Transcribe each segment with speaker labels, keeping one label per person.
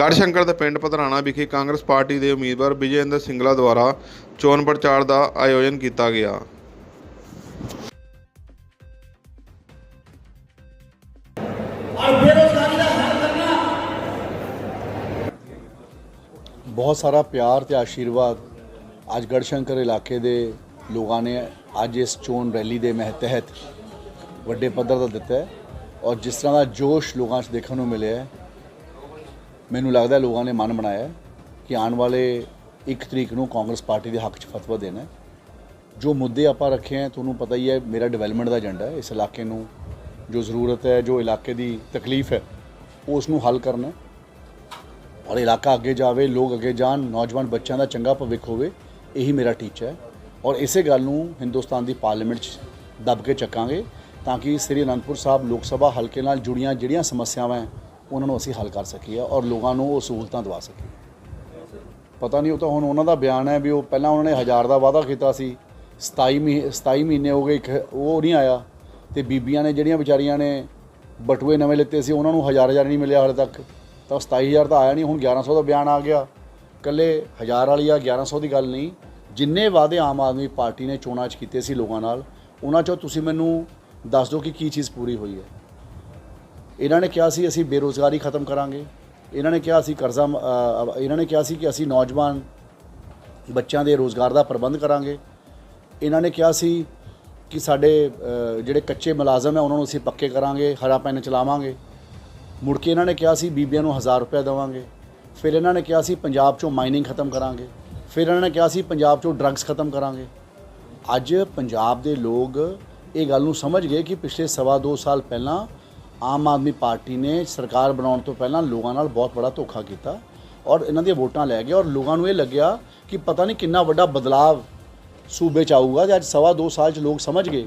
Speaker 1: ਗੜਸ਼ੰਕਰ ਦੇ ਪਿੰਡ ਪਧਰਾਣਾ ਵਿਖੇ ਕਾਂਗਰਸ ਪਾਰਟੀ ਦੇ ਉਮੀਦਵਾਰ ਵਿਜੇਂਦਰ ਸਿੰਗਲਾ ਦੁਆਰਾ ਚੋਣ ਪ੍ਰਚਾਰ ਦਾ ਆਯੋਜਨ ਕੀਤਾ ਗਿਆ।
Speaker 2: ਬਹੁਤ ਸਾਰਾ ਪਿਆਰ ਤੇ ਆਸ਼ੀਰਵਾਦ ਅੱਜ ਗੜਸ਼ੰਕਰ ਇਲਾਕੇ ਦੇ ਲੋਕਾਂ ਨੇ ਅੱਜ ਇਸ ਚੋਣ ਰੈਲੀ ਦੇ ਮਹਿਤਹਿਤ ਵੱਡੇ ਪੱਧਰ ਦਾ ਦਿੱਤਾ ਹੈ। ਔਰ ਜਿਸ ਤਰ੍ਹਾਂ ਦਾ ਜੋਸ਼ ਲੋਕਾਂ 'ਚ ਦੇਖਣ ਨੂੰ ਮਿਲਿਆ ਹੈ ਮੈਨੂੰ ਲੱਗਦਾ ਲੋਕਾਂ ਨੇ ਮਨ ਬਣਾਇਆ ਕਿ ਆਉਣ ਵਾਲੇ 1 ਤਰੀਕ ਨੂੰ ਕਾਂਗਰਸ ਪਾਰਟੀ ਦੇ ਹੱਕ 'ਚ ਫਤਵਾ ਦੇਣਾ ਜੋ ਮੁੱਦੇ ਆਪਾਂ ਰੱਖੇ ਹੈ, ਤੁਹਾਨੂੰ ਪਤਾ ਹੀ ਹੈ, ਮੇਰਾ ਡਿਵੈਲਪਮੈਂਟ ਦਾ ਏਜੰਡਾ ਹੈ। ਇਸ ਇਲਾਕੇ ਨੂੰ ਜੋ ਜ਼ਰੂਰਤ ਹੈ, ਜੋ ਇਲਾਕੇ ਦੀ ਤਕਲੀਫ ਹੈ, ਉਸ ਨੂੰ ਹੱਲ ਕਰਨਾ ਔਰ ਇਲਾਕਾ ਅੱਗੇ ਜਾਵੇ, ਲੋਕ ਅੱਗੇ ਜਾਣ, ਨੌਜਵਾਨ ਬੱਚਿਆਂ ਦਾ ਚੰਗਾ ਭਵਿੱਖ ਹੋਵੇ, ਇਹੀ ਮੇਰਾ ਟੀਚਾ ਹੈ। ਔਰ ਇਸੇ ਗੱਲ ਨੂੰ ਹਿੰਦੁਸਤਾਨ ਦੀ ਪਾਰਲੀਮੈਂਟ 'ਚ ਦੱਬ ਕੇ ਚੱਕਾਂਗੇ ਤਾਂ ਕਿ ਸ੍ਰੀ ਅਨੰਦਪੁਰ ਸਾਹਿਬ ਲੋਕ ਸਭਾ ਹਲਕੇ ਨਾਲ ਜੁੜੀਆਂ ਜਿਹੜੀਆਂ ਸਮੱਸਿਆਵਾਂ ਹੈ ਉਹਨਾਂ ਨੂੰ ਅਸੀਂ ਹੱਲ ਕਰ ਸਕੀਏ ਔਰ ਲੋਕਾਂ ਨੂੰ ਉਹ ਸਹੂਲਤਾਂ ਦਵਾ ਸਕੀਏ। ਪਤਾ ਨਹੀਂ ਉਹ ਤਾਂ ਹੁਣ ਉਹਨਾਂ ਦਾ ਬਿਆਨ ਹੈ ਵੀ ਉਹ ਪਹਿਲਾਂ ਉਹਨਾਂ ਨੇ ਹਜ਼ਾਰ ਦਾ ਵਾਅਦਾ ਕੀਤਾ ਸੀ 27 ਮਹੀ 27 ਮਹੀਨੇ ਹੋ ਗਏ ਇੱਕ ਉਹ ਨਹੀਂ ਆਇਆ ਤੇ ਬੀਬੀਆਂ ਨੇ ਜਿਹੜੀਆਂ ਵਿਚਾਰੀਆਂ ਨੇ ਬਟੂਏ ਨਵੇਂ ਲਿੱਤੇ ਸੀ ਉਹਨਾਂ ਨੂੰ ਹਜ਼ਾਰ ਹਜ਼ਾਰ ਨਹੀਂ ਮਿਲਿਆ ਹਾਲੇ ਤੱਕ। ਤਾਂ 27000 ਤਾਂ ਆਇਆ ਨਹੀਂ, ਹੁਣ 1100 ਦਾ ਬਿਆਨ ਆ ਗਿਆ। ਕੱਲੇ ਹਜ਼ਾਰ ਵਾਲੀ ਆ 1100 ਦੀ ਗੱਲ ਨਹੀਂ। ਜਿੰਨੇ ਵਾਅਦੇ ਆਮ ਆਦਮੀ ਪਾਰਟੀ ਨੇ ਚੋਣਾਂ 'ਚ ਕੀਤੇ ਸੀ ਲੋਕਾਂ ਨਾਲ, ਉਹਨਾਂ 'ਚੋਂ ਤੁਸੀਂ ਮੈਨੂੰ ਦੱਸ ਦਿਓ ਕਿ ਕੀ ਚੀਜ਼ ਪੂਰੀ ਹੋਈ ਹੈ। ਇਹਨਾਂ ਨੇ ਕਿਹਾ ਸੀ ਅਸੀਂ ਬੇਰੋਜ਼ਗਾਰੀ ਖਤਮ ਕਰਾਂਗੇ। ਇਹਨਾਂ ਨੇ ਕਿਹਾ ਅਸੀਂ ਕਰਜ਼ਾ ਮ- ਇਹਨਾਂ ਨੇ ਕਿਹਾ ਸੀ ਕਿ ਅਸੀਂ ਨੌਜਵਾਨ ਬੱਚਿਆਂ ਦੇ ਰੋਜ਼ਗਾਰ ਦਾ ਪ੍ਰਬੰਧ ਕਰਾਂਗੇ। ਇਹਨਾਂ ਨੇ ਕਿਹਾ ਸੀ ਕਿ ਸਾਡੇ ਜਿਹੜੇ ਕੱਚੇ ਮੁਲਾਜ਼ਮ ਹੈ, ਉਹਨਾਂ ਨੂੰ ਅਸੀਂ ਪੱਕੇ ਕਰਾਂਗੇ, ਹਰਾ ਪੈਨ ਚਲਾਵਾਂਗੇ। ਮੁੜ ਕੇ ਇਹਨਾਂ ਨੇ ਕਿਹਾ ਸੀ ਬੀਬੀਆਂ ਨੂੰ 1000 ਰੁਪਏ ਦੇਵਾਂਗੇ। ਫਿਰ ਇਹਨਾਂ ਨੇ ਕਿਹਾ ਸੀ ਪੰਜਾਬ 'ਚੋਂ ਮਾਈਨਿੰਗ ਖਤਮ ਕਰਾਂਗੇ। ਫਿਰ ਇਹਨਾਂ ਨੇ ਕਿਹਾ ਸੀ ਪੰਜਾਬ 'ਚੋਂ ਡਰੱਗਸ ਖਤਮ ਕਰਾਂਗੇ। ਅੱਜ ਪੰਜਾਬ ਦੇ ਲੋਕ ਇਹ ਗੱਲ ਨੂੰ ਸਮਝ ਗਏ ਕਿ ਪਿਛਲੇ ਸਵਾ ਦੋ ਸਾਲ ਪਹਿਲਾਂ ਆਮ ਆਦਮੀ ਪਾਰਟੀ ਨੇ ਸਰਕਾਰ ਬਣਾਉਣ ਤੋਂ ਪਹਿਲਾਂ ਲੋਕਾਂ ਨਾਲ ਬਹੁਤ ਬੜਾ ਧੋਖਾ ਕੀਤਾ ਔਰ ਇਹਨਾਂ ਦੀਆਂ ਵੋਟਾਂ ਲੈ ਗਏ ਔਰ ਲੋਕਾਂ ਨੂੰ ਇਹ ਲੱਗਿਆ ਕਿ ਪਤਾ ਨਹੀਂ ਕਿੰਨਾ ਵੱਡਾ ਬਦਲਾਵ ਸੂਬੇ ਚ ਆਊਗਾ ਤੇ ਅੱਜ ਸਵਾ ਦੋ ਸਾਲ ਚ ਲੋਕ ਸਮਝ ਗਏ।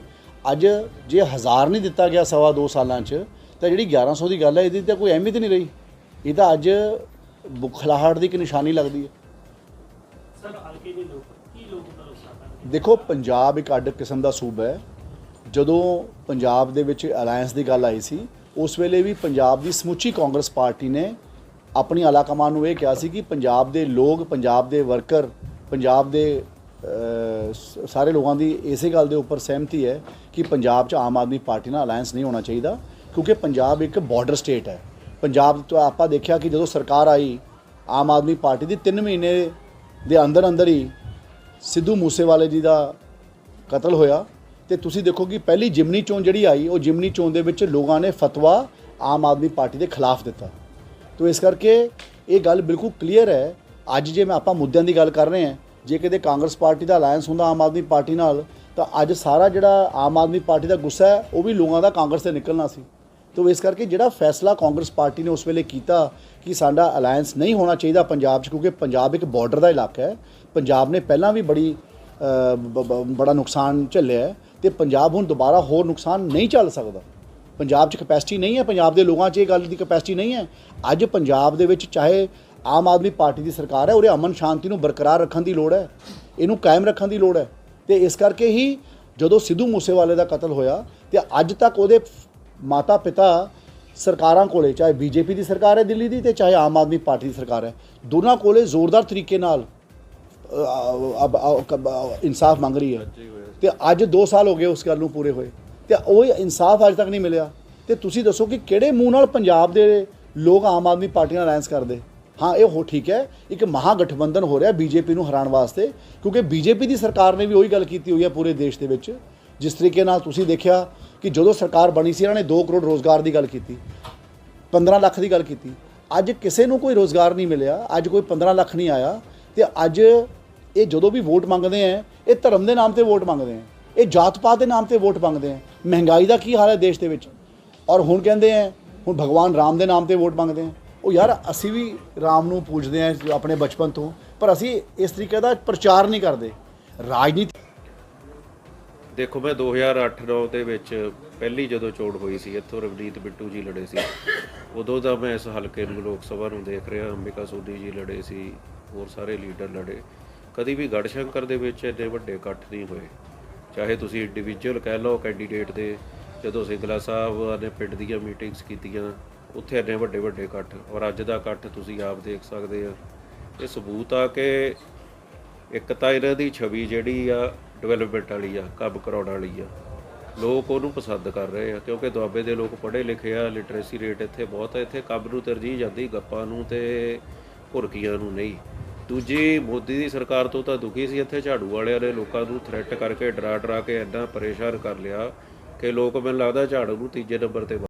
Speaker 2: ਅੱਜ ਜੇ ਹਜ਼ਾਰ ਨਹੀਂ ਦਿੱਤਾ ਗਿਆ ਸਵਾ ਦੋ ਸਾਲਾਂ ਚ ਤਾਂ ਜਿਹੜੀ 1100 ਦੀ ਗੱਲ ਹੈ ਇਹਦੀ ਤਾਂ ਕੋਈ ਅਹਿਮੀਅਤ ਨਹੀਂ ਰਹੀ। ਇਹ ਤਾਂ ਅੱਜ ਬੁਖਲਾਹਟ ਦੀ ਇੱਕ ਨਿਸ਼ਾਨੀ ਲੱਗਦੀ ਹੈ।
Speaker 3: ਸਰ ਹਲਕੇ ਦੇ ਲੋਕ ਕੀ ਲੋਕ ਕਰਨ
Speaker 2: ਦੇਖੋ ਪੰਜਾਬ ਇੱਕ ਅੱਡ ਕਿਸਮ ਦਾ ਸੂਬਾ ਹੈ। ਜਦੋਂ ਪੰਜਾਬ ਦੇ ਵਿੱਚ ਅਲਾਈਅੰਸ ਦੀ ਗੱਲ ਆਈ ਸੀ ਉਸ ਵੇਲੇ ਵੀ ਪੰਜਾਬ ਦੀ ਸਮੁੱਚੀ ਕਾਂਗਰਸ ਪਾਰਟੀ ਨੇ ਆਪਣੀ ਆਲਾਕਮਾਨ ਨੂੰ ਇਹ ਕਿਹਾ ਸੀ ਕਿ ਪੰਜਾਬ ਦੇ ਲੋਕ, ਪੰਜਾਬ ਦੇ ਵਰਕਰ, ਪੰਜਾਬ ਦੇ ਸਾਰੇ ਲੋਕਾਂ ਦੀ ਇਸੇ ਗੱਲ ਦੇ ਉੱਪਰ ਸਹਿਮਤੀ ਹੈ ਕਿ ਪੰਜਾਬ 'ਚ ਆਮ ਆਦਮੀ ਪਾਰਟੀ ਨਾਲ ਅਲਾਈਅੰਸ ਨਹੀਂ ਹੋਣਾ ਚਾਹੀਦਾ ਕਿਉਂਕਿ ਪੰਜਾਬ ਇੱਕ ਬਾਰਡਰ ਸਟੇਟ ਹੈ। ਪੰਜਾਬ ਤੋਂ ਆਪਾਂ ਦੇਖਿਆ ਕਿ ਜਦੋਂ ਸਰਕਾਰ ਆਈ, ਆਮ ਆਦਮੀ ਪਾਰਟੀ ਦੀ 3 ਮਹੀਨੇ ਦੇ ਅੰਦਰ ਅੰਦਰ ਹੀ ਸਿੱਧੂ ਮੂਸੇਵਾਲੇ ਜੀ ਦਾ ਕਤਲ ਹੋਇਆ। ਤੇ ਤੁਸੀਂ ਦੇਖੋ ਕਿ ਪਹਿਲੀ ਜਿਮਨੀ ਚੋਣ ਜਿਹੜੀ ਆਈ, ਉਹ ਜਿਮਨੀ ਚੋਣ ਦੇ ਵਿੱਚ ਲੋਕਾਂ ਨੇ ਫਤਵਾ ਆਮ ਆਦਮੀ ਪਾਰਟੀ ਦੇ ਖਿਲਾਫ ਦਿੱਤਾ। ਤੋ ਇਸ ਕਰਕੇ ਇਹ ਗੱਲ ਬਿਲਕੁਲ ਕਲੀਅਰ ਹੈ। ਅੱਜ ਜੇ ਮੈਂ ਆਪਾਂ ਮੁੱਦਿਆਂ ਦੀ ਗੱਲ ਕਰ ਰਹੇ ਹਾਂ, ਜੇ ਕਿਤੇ ਕਾਂਗਰਸ ਪਾਰਟੀ ਦਾ ਅਲਾਈਅੰਸ ਹੁੰਦਾ ਆਮ ਆਦਮੀ ਪਾਰਟੀ ਨਾਲ, ਤਾਂ ਅੱਜ ਸਾਰਾ ਜਿਹੜਾ ਆਮ ਆਦਮੀ ਪਾਰਟੀ ਦਾ ਗੁੱਸਾ ਹੈ, ਉਹ ਵੀ ਲੋਕਾਂ ਦਾ ਕਾਂਗਰਸ ਤੇ ਨਿਕਲਣਾ ਸੀ। ਤੋ ਇਸ ਕਰਕੇ ਜਿਹੜਾ ਫੈਸਲਾ ਕਾਂਗਰਸ ਪਾਰਟੀ ਨੇ ਉਸ ਵੇਲੇ ਕੀਤਾ ਕਿ ਸਾਡਾ ਅਲਾਈਅੰਸ ਨਹੀਂ ਹੋਣਾ ਚਾਹੀਦਾ ਪੰਜਾਬ 'ਚ, ਕਿਉਂਕਿ ਪੰਜਾਬ ਇੱਕ ਬਾਰਡਰ ਦਾ ਇਲਾਕਾ ਹੈ। ਪੰਜਾਬ ਨੇ ਪਹਿਲਾਂ ਵੀ ਬੜੀ ਬੜਾ ਨੁਕਸਾਨ ਝੱਲਿਆ ਹੈ। ਤੇ ਪੰਜਾਬ ਹੁਣ ਦੁਬਾਰਾ ਹੋਰ ਨੁਕਸਾਨ ਨਹੀਂ ਚੱਲ ਸਕਦਾ। ਪੰਜਾਬ 'ਚ ਕਪੈਸਿਟੀ ਨਹੀਂ ਹੈ, ਪੰਜਾਬ ਦੇ ਲੋਕਾਂ 'ਚ ਇਹ ਗੱਲ ਦੀ ਕਪੈਸਿਟੀ ਨਹੀਂ ਹੈ। ਅੱਜ ਪੰਜਾਬ ਦੇ ਵਿੱਚ ਚਾਹੇ ਆਮ ਆਦਮੀ ਪਾਰਟੀ ਦੀ ਸਰਕਾਰ ਹੈ ਉਹਦੇ ਅਮਨ ਸ਼ਾਂਤੀ ਨੂੰ ਬਰਕਰਾਰ ਰੱਖਣ ਦੀ ਲੋੜ ਹੈ, ਇਹਨੂੰ ਕਾਇਮ ਰੱਖਣ ਦੀ ਲੋੜ ਹੈ। ਤੇ ਇਸ ਕਰਕੇ ਹੀ ਜਦੋਂ ਸਿੱਧੂ ਮੂਸੇਵਾਲੇ ਦਾ ਕਤਲ ਹੋਇਆ, ਤੇ ਅੱਜ ਤੱਕ ਉਹਦੇ ਮਾਤਾ ਪਿਤਾ ਸਰਕਾਰਾਂ ਕੋਲੇ, ਚਾਹੇ ਬੀਜੇਪੀ ਦੀ ਸਰਕਾਰ ਹੈ ਦਿੱਲੀ ਦੀ ਤੇ ਚਾਹੇ ਆਮ ਆਦਮੀ ਪਾਰਟੀ ਦੀ ਸਰਕਾਰ ਹੈ, ਦੋਨਾਂ ਕੋਲੇ ਜ਼ੋਰਦਾਰ ਤਰੀਕੇ ਨਾਲ ਇਨਸਾਫ ਮੰਗ ਰਹੀ ਹੈ। ਤੇ ਅੱਜ 2 ਸਾਲ ਹੋ ਗਏ ਉਸ ਗੱਲ ਨੂੰ ਪੂਰੇ ਹੋਏ। ਤੇ ਉਹ ਇਨਸਾਫ ਅੱਜ ਤੱਕ ਨਹੀਂ ਮਿਲਿਆ। ਤੇ ਤੁਸੀਂ ਦੱਸੋ ਕਿ ਕਿਹੜੇ ਮੂੰਹ ਨਾਲ ਪੰਜਾਬ ਦੇ ਲੋਕ ਆਮ ਆਦਮੀ ਪਾਰਟੀ ਨਾਲ ਅਲਾਈਅੰਸ ਕਰਦੇ? ਹਾਂ, ਇਹ ਹੋ ਠੀਕ ਹੈ। ਇੱਕ ਮਹਾ ਗਠਬੰਧਨ ਹੋ ਰਿਹਾ ਬੀਜੇਪੀ ਨੂੰ ਹਰਾਉਣ ਵਾਸਤੇ, ਕਿਉਂਕਿ ਬੀਜੇਪੀ ਦੀ ਸਰਕਾਰ ਨੇ ਵੀ ਉਹੀ ਗੱਲ ਕੀਤੀ ਹੋਈ ਹੈ ਪੂਰੇ ਦੇਸ਼ ਦੇ ਵਿੱਚ। ਜਿਸ ਤਰੀਕੇ ਨਾਲ ਤੁਸੀਂ ਦੇਖਿਆ ਕਿ ਜਦੋਂ ਸਰਕਾਰ ਬਣੀ ਸੀ, ਇਹਨਾਂ ਨੇ 2 ਕਰੋੜ ਰੋਜ਼ਗਾਰ ਦੀ ਗੱਲ ਕੀਤੀ 15 ਲੱਖ ਦੀ ਗੱਲ ਕੀਤੀ। ਅੱਜ ਕਿਸੇ ਨੂੰ ਕੋਈ ਰੋਜ਼ਗਾਰ ਨਹੀਂ ਮਿਲਿਆ, ਅੱਜ ਕੋਈ 15 ਲੱਖ ਨਹੀਂ ਆਇਆ। ਤੇ ਅੱਜ ਇਹ ਜਦੋਂ ਵੀ ਵੋਟ ਮੰਗਦੇ ਆ ਇਹ ਧਰਮ ਦੇ ਨਾਮ ਤੇ ਵੋਟ ਮੰਗਦੇ ਆ। ਇਹ ਜਾਤ ਪਾਤ ਦੇ ਨਾਮ ਤੇ ਵੋਟ ਮੰਗਦੇ ਆ। ਮਹਿੰਗਾਈ ਦਾ ਕੀ ਹਾਲ ਹੈ ਦੇਸ਼ ਦੇ ਵਿੱਚ? ਔਰ ਹੁਣ ਕਹਿੰਦੇ ਆ, ਹੁਣ ਭਗਵਾਨ ਰਾਮ ਦੇ ਨਾਮ ਤੇ ਵੋਟ ਮੰਗਦੇ ਆ। ਉਹ ਯਾਰ ਅਸੀਂ ਵੀ ਰਾਮ ਨੂੰ ਪੂਜਦੇ ਆ ਆਪਣੇ ਬਚਪਨ ਤੋਂ, ਪਰ ਅਸੀਂ ਇਸ ਤਰੀਕੇ ਦਾ ਪ੍ਰਚਾਰ ਨਹੀਂ ਕਰਦੇ। ਰਾਜਨੀਤੀ
Speaker 4: ਦੇਖੋ ਮੈਂ 2008-9 ਦੇ ਵਿੱਚ ਪਹਿਲੀ ਜਦੋਂ ਚੋਣ ਹੋਈ ਸੀ, ਇੱਥੋਂ ਰਵਨੀਤ ਬਿੱਟੂ ਜੀ ਲੜੇ ਸੀ। ਉਦੋਂ ਦਾ ਮੈਂ ਇਸ ਹਲਕੇ ਨੂੰ ਲੋਕ ਸਭਾ ਨੂੰ ਦੇਖ ਰਿਹਾ, ਅੰਬਿਕਾ ਸੋਢੀ ਜੀ ਲੜੇ ਸੀ, ਹੋਰ ਸਾਰੇ ਲੀਡਰ ਲੜੇ। ਕਦੀ ਵੀ ਗੜਸ਼ੰਕਰ ਦੇ ਵਿੱਚ ਇੰਨੇ ਵੱਡੇ ਇਕੱਠ ਨਹੀਂ ਹੋਏ। ਚਾਹੇ ਤੁਸੀਂ ਇੰਡੀਵਿਜੂਅਲ ਕਹਿ ਲਓ ਕੈਂਡੀਡੇਟ ਦੇ, ਜਦੋਂ ਸਿੰਗਲਾ ਸਾਹਿਬ ਨੇ ਪਿੰਡ ਦੀਆਂ ਮੀਟਿੰਗਸ ਕੀਤੀਆਂ, ਉੱਥੇ ਇੰਨੇ ਵੱਡੇ ਵੱਡੇ ਇਕੱਠ ਔਰ ਅੱਜ ਦਾ ਇਕੱਠ ਤੁਸੀਂ ਆਪ ਦੇਖ ਸਕਦੇ ਆ। ਇਹ ਸਬੂਤ ਆ ਕਿ ਇੱਕ ਤਾਂ ਇਹਨਾਂ ਦੀ ਛਵੀ ਜਿਹੜੀ ਆ ਡਿਵੈਲਪਮੈਂਟ ਵਾਲੀ ਆ, ਕੰਮ ਕਰਾਉਣ ਵਾਲੀ ਆ। ਲੋਕ ਉਹਨੂੰ ਪਸੰਦ ਕਰ ਰਹੇ ਆ, ਕਿਉਂਕਿ ਦੁਆਬੇ ਦੇ ਲੋਕ ਪੜ੍ਹੇ ਲਿਖੇ ਆ ਲਿਟਰੇਸੀ ਰੇਟ ਇੱਥੇ ਬਹੁਤ ਆ, ਇੱਥੇ ਕੰਮ ਨੂੰ ਤਰਜੀਹ ਜਾਂਦੀ, ਗੱਪਾਂ ਨੂੰ ਤੇ ਘੁਰਕੀਆਂ ਨੂੰ ਨਹੀਂ। ਦੂਜੀ ਮੋਦੀ ਦੀ ਸਰਕਾਰ ਤੋਂ ਤਾਂ ਦੁਖੀ ਸੀ ਇੱਥੇ ਝਾੜੂ ਵਾਲਿਆਂ ਨੇ ਲੋਕਾਂ ਨੂੰ ਥ੍ਰੈਟ ਕਰਕੇ ਡਰਾ ਡਰਾ ਕੇ ਇੰਨਾ ਪਰੇਸ਼ਾਨ ਕਰ ਲਿਆ ਕਿ ਲੋਕ ਮੈਨੂੰ ਲੱਗਦਾ ਝਾੜੂ ਨੂੰ ਤੀਜੇ ਨੰਬਰ ਤੇ